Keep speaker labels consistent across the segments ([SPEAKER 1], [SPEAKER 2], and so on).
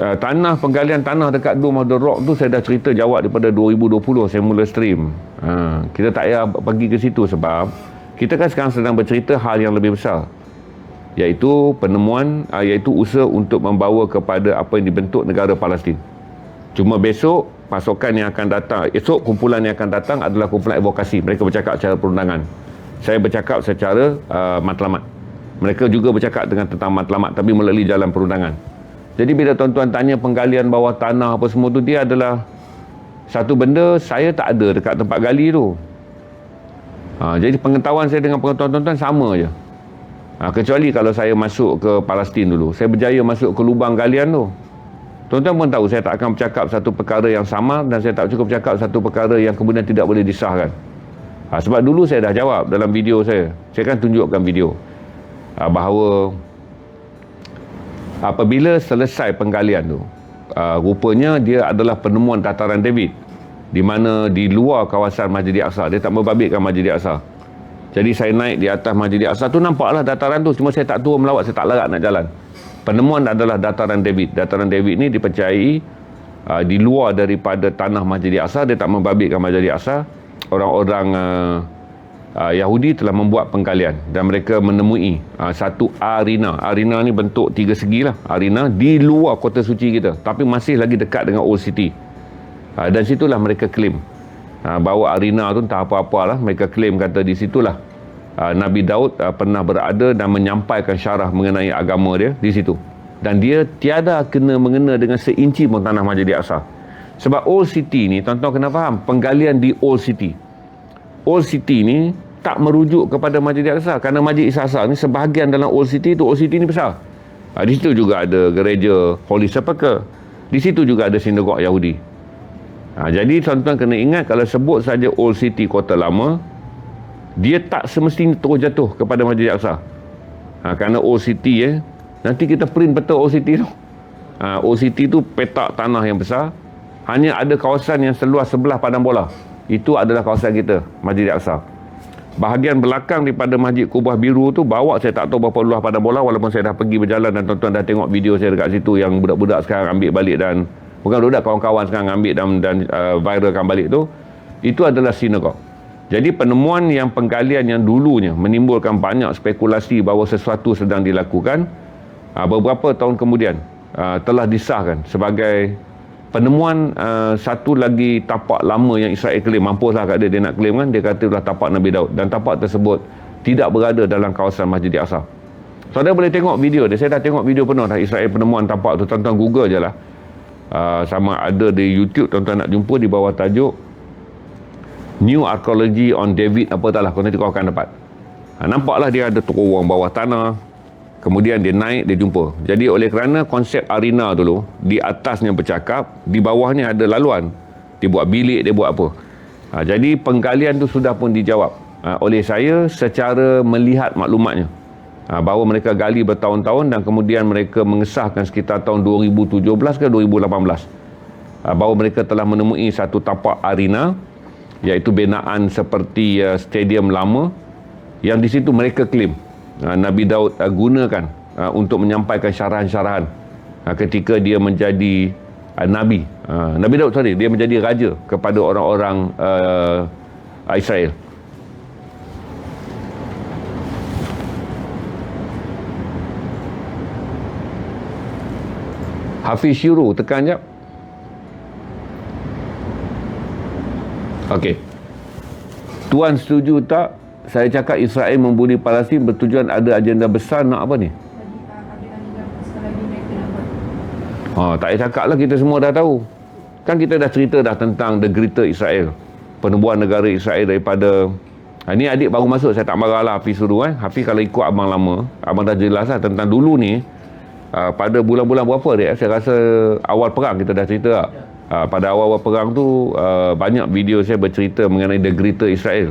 [SPEAKER 1] uh, tanah penggalian tanah dekat Dome of the Rock tu saya dah cerita jawab daripada 2020 saya mula stream. Ha, kita tak payah pergi ke situ sebab kita kan sekarang sedang bercerita hal yang lebih besar iaitu penemuan uh, iaitu usaha untuk membawa kepada apa yang dibentuk negara Palestin. Cuma besok pasukan yang akan datang, esok kumpulan yang akan datang adalah kumpulan advokasi. Mereka bercakap secara perundangan. Saya bercakap secara uh, matlamat. Mereka juga bercakap dengan tentang matlamat tapi melalui jalan perundangan. Jadi bila tuan-tuan tanya penggalian bawah tanah apa semua tu dia adalah satu benda saya tak ada dekat tempat gali tu. Ha, jadi pengetahuan saya dengan pengetahuan tuan-tuan sama je. Ha, kecuali kalau saya masuk ke Palestin dulu. Saya berjaya masuk ke lubang galian tu. Tuan-tuan pun tahu saya tak akan bercakap satu perkara yang sama dan saya tak cukup bercakap satu perkara yang kemudian tidak boleh disahkan. Ha, sebab dulu saya dah jawab dalam video saya. Saya kan tunjukkan video. Ha, bahawa apabila selesai penggalian tu, uh, rupanya dia adalah penemuan dataran David di mana di luar kawasan Masjid Aqsa dia tak membabitkan Masjid Aqsa. Jadi saya naik di atas Masjid Aqsa tu nampaklah dataran tu cuma saya tak turun melawat saya tak larat nak jalan. Penemuan adalah dataran David. Dataran David ni dipercayai uh, di luar daripada tanah Masjid Aqsa dia tak membabitkan Masjid Aqsa. Orang-orang uh, uh, Yahudi telah membuat penggalian dan mereka menemui uh, satu arena arena ni bentuk tiga segi lah arena di luar kota suci kita tapi masih lagi dekat dengan Old City. Ha, dan situlah mereka claim. Ha, bahawa arena tu entah apa-apa lah mereka claim kata di situlah ha, Nabi Daud ha, pernah berada dan menyampaikan syarah mengenai agama dia di situ. Dan dia tiada kena mengena dengan seinci pun tanah Masjid Aqsa sebab Old City ni tuan-tuan kena faham? Penggalian di Old City Old City ni tak merujuk kepada Masjid Aqsa kerana Masjid Aqsa ni sebahagian dalam Old City tu Old City ni besar ha, di situ juga ada gereja Holy Sepulchre di situ juga ada sinagog Yahudi Ha, jadi tuan-tuan kena ingat kalau sebut saja Old City kota lama, dia tak semestinya terus jatuh kepada Masjid Aqsa. Ha, kerana Old City eh, nanti kita print betul Old City tu. Ha, Old City tu petak tanah yang besar, hanya ada kawasan yang seluas sebelah padang bola. Itu adalah kawasan kita, Masjid Aqsa. Bahagian belakang daripada Masjid Kubah Biru tu bawa saya tak tahu berapa luas padang bola walaupun saya dah pergi berjalan dan tuan-tuan dah tengok video saya dekat situ yang budak-budak sekarang ambil balik dan bukan budak kawan-kawan sekarang ambil dan, dan uh, viralkan balik tu itu adalah sinagog jadi penemuan yang penggalian yang dulunya menimbulkan banyak spekulasi bahawa sesuatu sedang dilakukan uh, beberapa tahun kemudian uh, telah disahkan sebagai penemuan uh, satu lagi tapak lama yang Israel klaim mampuslah kat dia dia nak klaim kan dia kata adalah tapak Nabi Daud. Dan tapak tersebut tidak berada dalam kawasan Masjid Aqsa. Saudara boleh tengok video dia. Saya dah tengok video penuh dah Israel penemuan tapak tu. Tuan-tuan google je lah. Uh, sama ada di YouTube. Tuan-tuan nak jumpa di bawah tajuk New Archaeology on David apa tak lah. Kau nanti kau akan dapat. Ha, nampaklah dia ada terowong bawah tanah kemudian dia naik dia jumpa. Jadi oleh kerana konsep arena dulu di atasnya bercakap di bawahnya ada laluan. Dia buat bilik dia buat apa. Ha, jadi penggalian tu sudah pun dijawab. Ha, oleh saya secara melihat maklumatnya. Ha, bahawa mereka gali bertahun-tahun dan kemudian mereka mengesahkan sekitar tahun 2017 ke 2018 ha, bahawa mereka telah menemui satu tapak arena iaitu binaan seperti uh, stadium lama yang di situ mereka klaim uh, Nabi Daud uh, gunakan uh, untuk menyampaikan syarahan-syarahan ketika dia menjadi Nabi. Nabi Daud sorry dia menjadi raja kepada orang-orang Israel. Hafiz Syuru tekan jap. Okey. Tuan setuju tak saya cakap Israel membuli Palestin bertujuan ada agenda besar nak apa ni? Ha, tak payah cakap lah kita semua dah tahu. Kan kita dah cerita dah tentang The Greater Israel. Penubuhan negara Israel daripada ha, ni adik baru masuk saya tak marah lah Hafiz suruh eh. Hafiz kalau ikut abang lama, abang dah jelas lah tentang dulu ni uh, pada bulan-bulan berapa dia saya rasa awal perang kita dah cerita tak? Uh, pada awal-awal perang tu uh, banyak video saya bercerita mengenai the greater Israel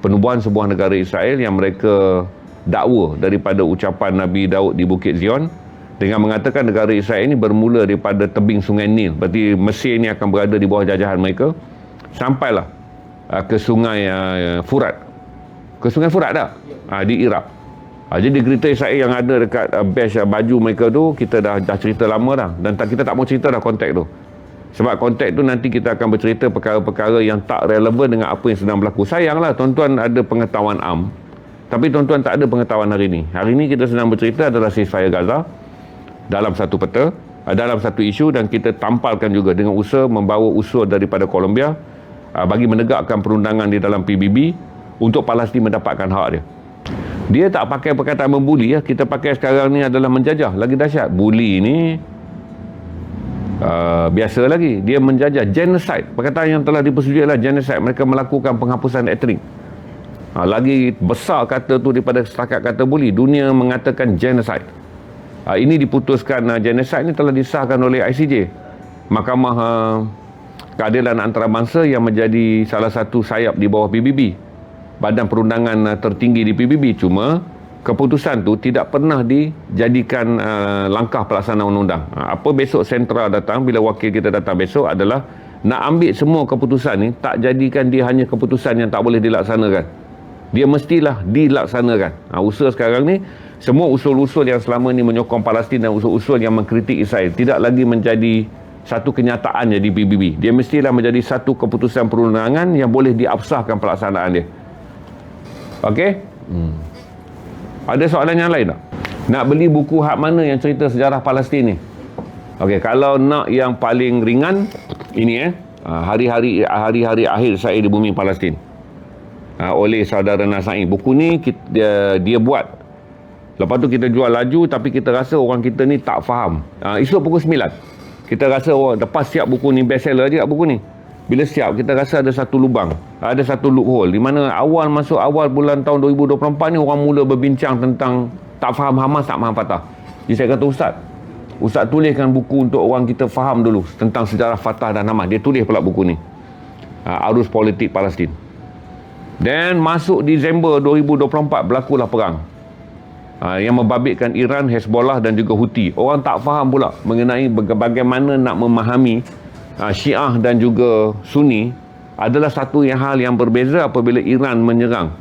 [SPEAKER 1] penubuhan sebuah negara Israel yang mereka dakwa daripada ucapan Nabi Daud di Bukit Zion dengan mengatakan negara Israel ini bermula daripada tebing sungai Nil. Berarti Mesir ini akan berada di bawah jajahan mereka. Sampailah uh, ke sungai uh, Furat. Ke sungai Furat tak? Uh, di Iraq. Ha, jadi berita Israel yang ada dekat uh, badge uh, baju mereka tu kita dah dah cerita lama dah. Dan tak, kita tak mau cerita dah kontak tu. Sebab kontak tu nanti kita akan bercerita perkara-perkara yang tak relevan dengan apa yang sedang berlaku. Sayanglah tuan-tuan ada pengetahuan am. Tapi tuan-tuan tak ada pengetahuan hari ini. Hari ini kita sedang bercerita adalah ceasefire Gaza dalam satu peta, uh, dalam satu isu dan kita tampalkan juga dengan usaha membawa usul daripada Colombia uh, bagi menegakkan perundangan di dalam PBB untuk Palestin mendapatkan hak dia. Dia tak pakai perkataan membuli ya. Kita pakai sekarang ni adalah menjajah. Lagi dahsyat. Bully ni uh, biasa lagi. Dia menjajah. Genocide. Perkataan yang telah dipersetujui adalah genocide. Mereka melakukan penghapusan etnik. Uh, lagi besar kata tu daripada setakat kata bully. Dunia mengatakan genocide. Uh, ini diputuskan uh, genocide ni telah disahkan oleh ICJ. Mahkamah uh, Keadilan Antarabangsa yang menjadi salah satu sayap di bawah PBB badan perundangan uh, tertinggi di PBB cuma keputusan tu tidak pernah dijadikan uh, langkah pelaksanaan undang-undang. Uh, apa besok sentra datang bila wakil kita datang besok adalah nak ambil semua keputusan ni tak jadikan dia hanya keputusan yang tak boleh dilaksanakan. Dia mestilah dilaksanakan. Uh, usaha sekarang ni semua usul-usul yang selama ni menyokong Palestin dan usul-usul yang mengkritik Israel tidak lagi menjadi satu kenyataan di PBB. Dia mestilah menjadi satu keputusan perundangan yang boleh diabsahkan pelaksanaan dia. Okey? Hmm. Ada soalan yang lain tak? Nak beli buku hak mana yang cerita sejarah Palestin ni? Okey, kalau nak yang paling ringan ini eh, ah, hari-hari hari-hari akhir saya di bumi Palestin. Ah, oleh saudara Nasai. Buku ni dia, dia buat. Lepas tu kita jual laju tapi kita rasa orang kita ni tak faham. Uh, esok pukul 9. Kita rasa orang lepas siap buku ni best seller je buku ni bila siap kita rasa ada satu lubang. Ada satu loophole. Di mana awal masuk awal bulan tahun 2024 ni orang mula berbincang tentang tak faham Hamas tak faham Fatah. Jadi saya kata Ustaz Ustaz tuliskan buku untuk orang kita faham dulu tentang sejarah Fatah dan Hamas. Dia tulis pula buku ni. Uh, arus politik Palestin. Dan masuk Disember 2024 berlakulah perang. Uh, yang membabitkan Iran, Hezbollah dan juga Houthi. Orang tak faham pula mengenai bagaimana nak memahami uh, Syiah dan juga Sunni adalah satu yang hal yang berbeza apabila Iran menyerang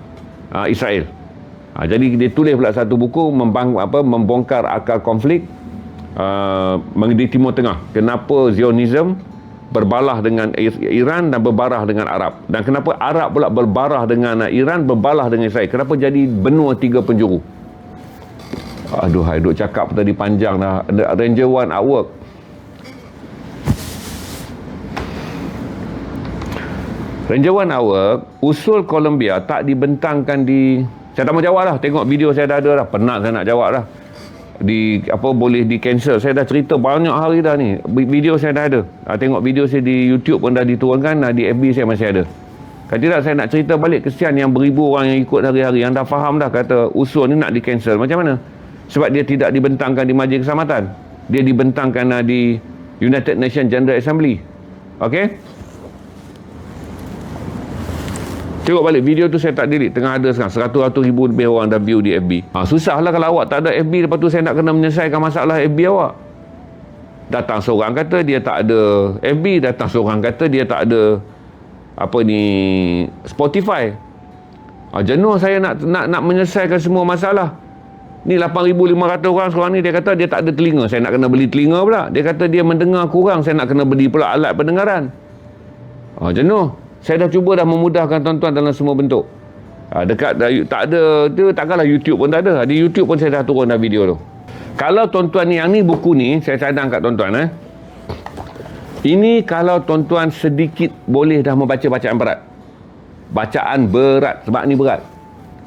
[SPEAKER 1] uh, Israel. Uh, jadi dia tulis pula satu buku membang, apa, membongkar akar konflik uh, di Timur Tengah. Kenapa Zionism berbalah dengan Iran dan berbarah dengan Arab. Dan kenapa Arab pula berbarah dengan Iran, berbalah dengan Israel. Kenapa jadi benua tiga penjuru? Aduh, hai, duk cakap tadi panjang dah. Ranger One Artwork Ranger One Hour, usul Columbia tak dibentangkan di... Saya tak mau jawab lah. Tengok video saya dah ada dah. Penat saya nak jawab dah. Di apa boleh di cancel. Saya dah cerita banyak hari dah ni. Video saya dah ada. Ha, tengok video saya di YouTube pun dah diturunkan. Ha, di FB saya masih ada. Kalau tidak saya nak cerita balik kesian yang beribu orang yang ikut hari-hari. Yang dah faham dah kata usul ni nak di cancel. Macam mana? Sebab dia tidak dibentangkan di Majlis Keselamatan. Dia dibentangkan uh, di United Nations General Assembly. Okay? Tengok balik video tu saya tak delete. Tengah ada sekarang. Seratus-ratus ribu lebih orang dah view di FB ha, Susahlah kalau awak tak ada FB Lepas tu saya nak kena menyelesaikan masalah FB awak. Datang seorang kata dia tak ada FB Datang seorang kata dia tak ada Apa ni Spotify. Ha, Jenuh saya nak nak nak menyelesaikan semua masalah. Ni 8,500 orang seorang ni Dia kata dia tak ada telinga. Saya nak kena beli telinga pula. Dia kata dia mendengar kurang Saya nak kena beli pula alat pendengaran. Ha, Jenuh saya dah cuba dah memudahkan tuan-tuan dalam semua bentuk. Ha, dekat tak ada tu takkanlah YouTube pun tak ada. Di YouTube pun saya dah turun dah video tu. Kalau tuan-tuan ni yang ni buku ni saya cadang kat tuan-tuan eh. Ini kalau tuan-tuan sedikit boleh dah membaca bacaan berat. Bacaan berat sebab ni berat.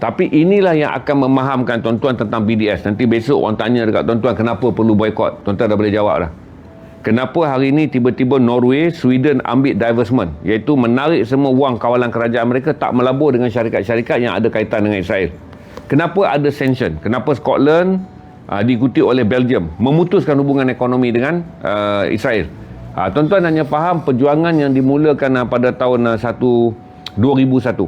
[SPEAKER 1] Tapi inilah yang akan memahamkan tuan-tuan tentang BDS. Nanti besok orang tanya dekat tuan-tuan kenapa perlu boykot. Tuan-tuan dah boleh jawab dah. Kenapa hari ini tiba-tiba Norway, Sweden ambil divestment iaitu menarik semua wang kawalan kerajaan mereka tak melabur dengan syarikat-syarikat yang ada kaitan dengan Israel. Kenapa ada sanction? Kenapa Scotland uh, diikuti oleh Belgium memutuskan hubungan ekonomi dengan uh, Israel? Uh, tuan-tuan hanya faham perjuangan yang dimulakan uh, pada tahun uh, 1 2001.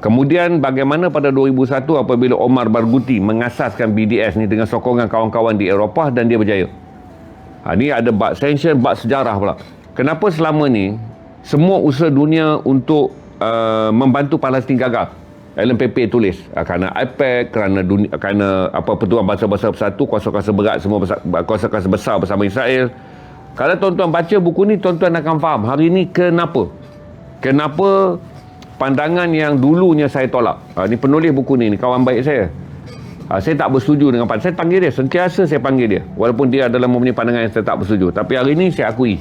[SPEAKER 1] Kemudian bagaimana pada 2001 apabila Omar Barghouti mengasaskan BDS ni dengan sokongan kawan-kawan di Eropah dan dia berjaya. Ha, ni ada bab sanction, bab sejarah pula. Kenapa selama ni semua usaha dunia untuk uh, membantu Palestin gagal? LMPP tulis uh, kerana IPAC kerana dunia, kerana apa pertuan bangsa-bangsa bersatu kuasa-kuasa berat semua kuasa-kuasa besar bersama Israel kalau tuan-tuan baca buku ni tuan-tuan akan faham hari ni kenapa kenapa pandangan yang dulunya saya tolak uh, ni penulis buku ni ni kawan baik saya uh, saya tak bersetuju dengan pandangan saya panggil dia sentiasa saya panggil dia. Walaupun dia adalah mempunyai pandangan yang saya tak bersetuju. Tapi hari ni saya akui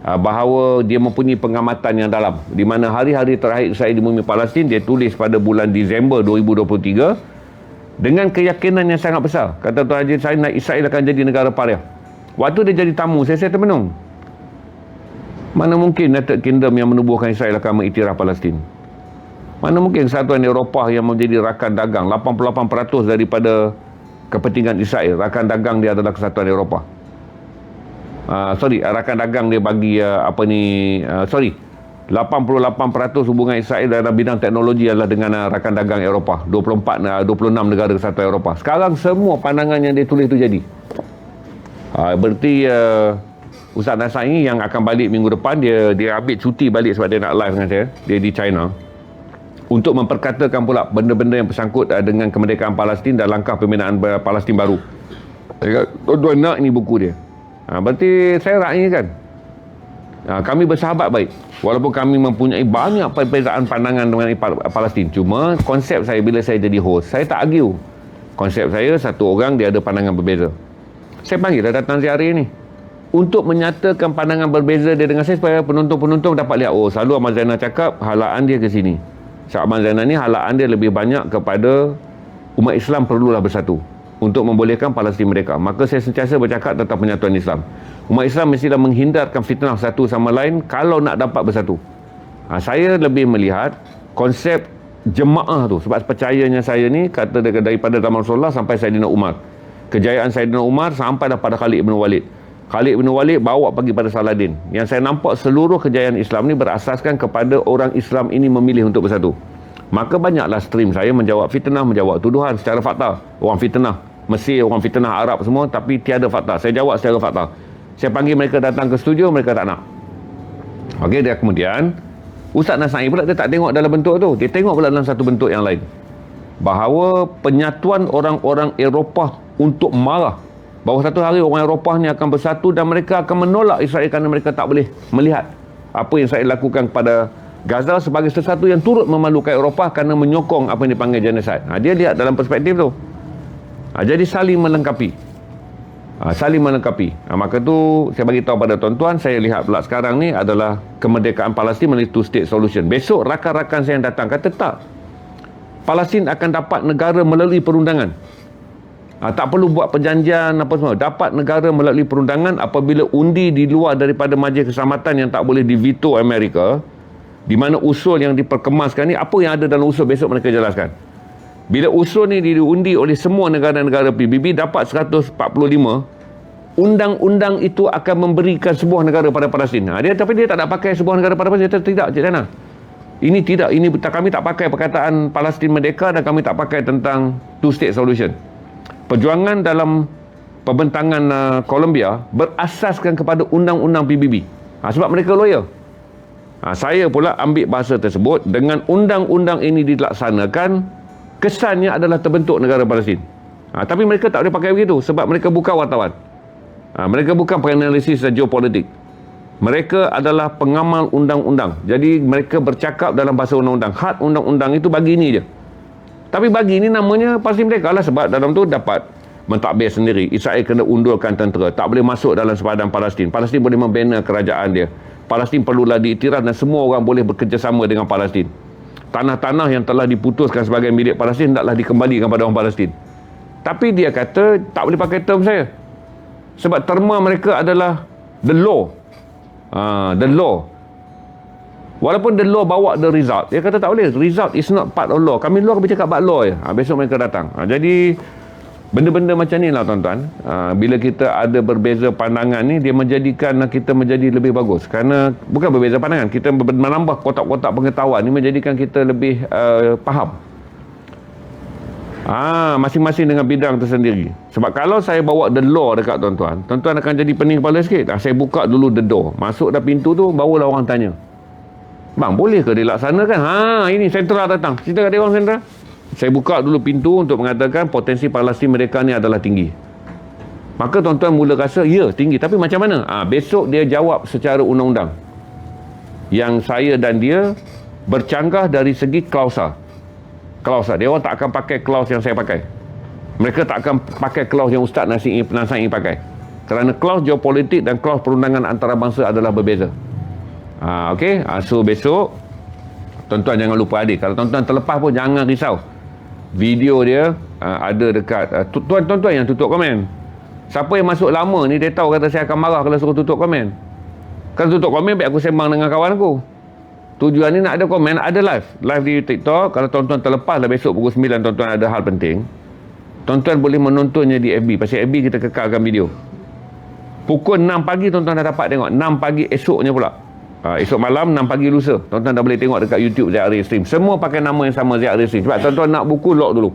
[SPEAKER 1] Ah, bahawa dia mempunyai pengamatan yang dalam. Di mana hari-hari terakhir saya di bumi Palestin dia tulis pada bulan Disember 2023 dengan keyakinan yang sangat besar. Kata Tuan Haji saya nak Israel akan jadi negara pariah. Waktu dia jadi tamu saya saya termenung. Mana mungkin United Kingdom yang menubuhkan Israel akan mengiktiraf Palestin mana mungkin kesatuan Eropah yang menjadi rakan dagang 88% daripada kepentingan Israel rakan dagang dia adalah kesatuan Eropah? Uh, sorry rakan dagang dia bagi uh, apa ni uh, sorry 88% hubungan Israel dalam bidang teknologi adalah dengan uh, rakan dagang Eropah. 24 uh, 26 negara kesatuan Eropah. Sekarang semua pandangan yang dia tulis itu jadi. Uh, berarti uh, Ustaz Nasai yang akan balik minggu depan dia dia ambil cuti balik sebab dia nak live dengan saya. Dia di China untuk memperkatakan pula benda-benda yang bersangkut uh, dengan kemerdekaan Palestin dan langkah pembinaan Palestin baru. Tuan-tuan nak ini buku dia. Ha, berarti saya rakyat kan. Ha, kami bersahabat baik. Walaupun kami mempunyai banyak perbezaan pandangan dengan Palestin. Cuma konsep saya bila saya jadi host, saya tak argue. Konsep saya, satu orang dia ada pandangan berbeza. Saya panggil dah datang hari ini. Untuk menyatakan pandangan berbeza dia dengan saya supaya penonton-penonton dapat lihat, oh selalu Ahmad Zainal cakap halaan dia ke sini. Ahmad Zainal ni halaan dia lebih banyak kepada umat Islam perlulah bersatu untuk membolehkan Palestin mereka. Maka saya sentiasa bercakap tentang penyatuan Islam. Umat Islam mestilah menghindarkan fitnah satu sama lain kalau nak dapat bersatu. Ha, saya lebih melihat konsep jemaah tu sebab percayanya saya ni kata daripada zaman Rasulullah sampai Saidina Umar. Kejayaan Saidina Umar sampai pada Khalid bin Walid. Khalid bin Walid bawa pergi pada Saladin. Yang saya nampak seluruh kejayaan Islam ni berasaskan kepada orang Islam ini memilih untuk bersatu. Maka banyaklah stream saya menjawab fitnah, menjawab tuduhan secara fakta. Orang fitnah, Mesir, orang fitnah Arab semua tapi tiada fakta. Saya jawab secara fakta. Saya panggil mereka datang ke studio, mereka tak nak. Okey, dia kemudian Ustaz Nasai pula dia tak tengok dalam bentuk tu. Dia tengok pula dalam satu bentuk yang lain. Bahawa penyatuan orang-orang Eropah untuk marah bahawa satu hari orang Eropah ni akan bersatu dan mereka akan menolak Israel kerana mereka tak boleh melihat apa yang Israel lakukan kepada Gaza sebagai sesuatu yang turut memalukan Eropah kerana menyokong apa yang dipanggil genocide. Ha, dia lihat dalam perspektif tu. Ha, jadi saling melengkapi. Ha, saling melengkapi. Ha, maka tu saya bagi tahu pada tuan-tuan, saya lihat pula sekarang ni adalah kemerdekaan Palestin melalui two state solution. Besok rakan-rakan saya yang datang kata tak. Palestin akan dapat negara melalui perundangan. Ha, tak perlu buat perjanjian apa semua. Dapat negara melalui perundangan apabila undi di luar daripada majlis keselamatan yang tak boleh divito Amerika. Di mana usul yang diperkemaskan ni, apa yang ada dalam usul besok mereka jelaskan. Bila usul ni diundi oleh semua negara-negara PBB dapat 145, undang-undang itu akan memberikan sebuah negara pada Palestin. Ha, dia tapi dia tak nak pakai sebuah negara pada Palestin. Dia tidak, Cik Dana. Ini tidak, ini kami tak pakai perkataan Palestin merdeka dan kami tak pakai tentang two state solution. Perjuangan dalam pembentangan uh, Colombia berasaskan kepada undang-undang PBB. Ha, sebab mereka lawyer. Ha, saya pula ambil bahasa tersebut dengan undang-undang ini dilaksanakan kesannya adalah terbentuk negara Palestin. Ha, tapi mereka tak boleh pakai begitu sebab mereka bukan wartawan. Ha, mereka bukan penganalisis geopolitik. Mereka adalah pengamal undang-undang. Jadi mereka bercakap dalam bahasa undang-undang. Had undang-undang itu bagi ini je. Tapi bagi ini namanya Palestin mereka lah sebab dalam tu dapat mentadbir sendiri. Israel kena undurkan tentera. Tak boleh masuk dalam sepadan Palestin. Palestin boleh membina kerajaan dia. Palestin perlulah diiktiraf dan semua orang boleh bekerjasama dengan Palestin tanah-tanah yang telah diputuskan sebagai milik Palestin taklah dikembalikan kepada orang Palestin. Tapi dia kata tak boleh pakai term saya. Sebab terma mereka adalah the law. Uh, the law. Walaupun the law bawa the result. Dia kata tak boleh. Result is not part of law. Kami law kami cakap about law je. Ha, besok mereka datang. Ha, jadi Benda-benda macam ni lah tuan-tuan. Ha, bila kita ada berbeza pandangan ni, dia menjadikan kita menjadi lebih bagus. Kerana bukan berbeza pandangan, kita menambah kotak-kotak pengetahuan ni menjadikan kita lebih uh, faham. Ah, masing-masing dengan bidang tersendiri. Sebab kalau saya bawa the law dekat tuan-tuan, tuan-tuan akan jadi pening kepala sikit. Ah, saya buka dulu the door. Masuk dah pintu tu, barulah orang tanya. Bang, boleh ke dilaksanakan? Ha, ini sentral datang. Cerita kat Dewan Sentral. Saya buka dulu pintu untuk mengatakan potensi Palestin mereka ni adalah tinggi. Maka tuan-tuan mula rasa, ya tinggi. Tapi macam mana? Ha, besok dia jawab secara undang-undang. Yang saya dan dia bercanggah dari segi klausa. Klausa. Dia orang tak akan pakai klaus yang saya pakai. Mereka tak akan pakai klaus yang Ustaz Nasi Nasai pakai. Kerana klaus geopolitik dan klaus perundangan antarabangsa adalah berbeza. Ha, Okey, ha, so besok tuan-tuan jangan lupa adik. Kalau tuan-tuan terlepas pun jangan risau. Video dia ha, ada dekat ha, tuan-tuan yang tutup komen. Siapa yang masuk lama ni dia tahu kata saya akan marah kalau suruh tutup komen. Kalau tutup komen baik aku sembang dengan kawan aku. Tujuan ni nak ada komen, ada live. Live di TikTok. Kalau tuan-tuan terlepas lah besok pukul 9 tuan-tuan ada hal penting. Tuan-tuan boleh menontonnya di FB. Pasal FB kita kekalkan video. Pukul 6 pagi tuan-tuan dah dapat tengok. 6 pagi esoknya pula. Uh, esok malam 6 pagi lusa. Tuan-tuan dah boleh tengok dekat YouTube Ziyad Stream. Semua pakai nama yang sama Ziyad Stream. Sebab tuan-tuan nak buku lock dulu.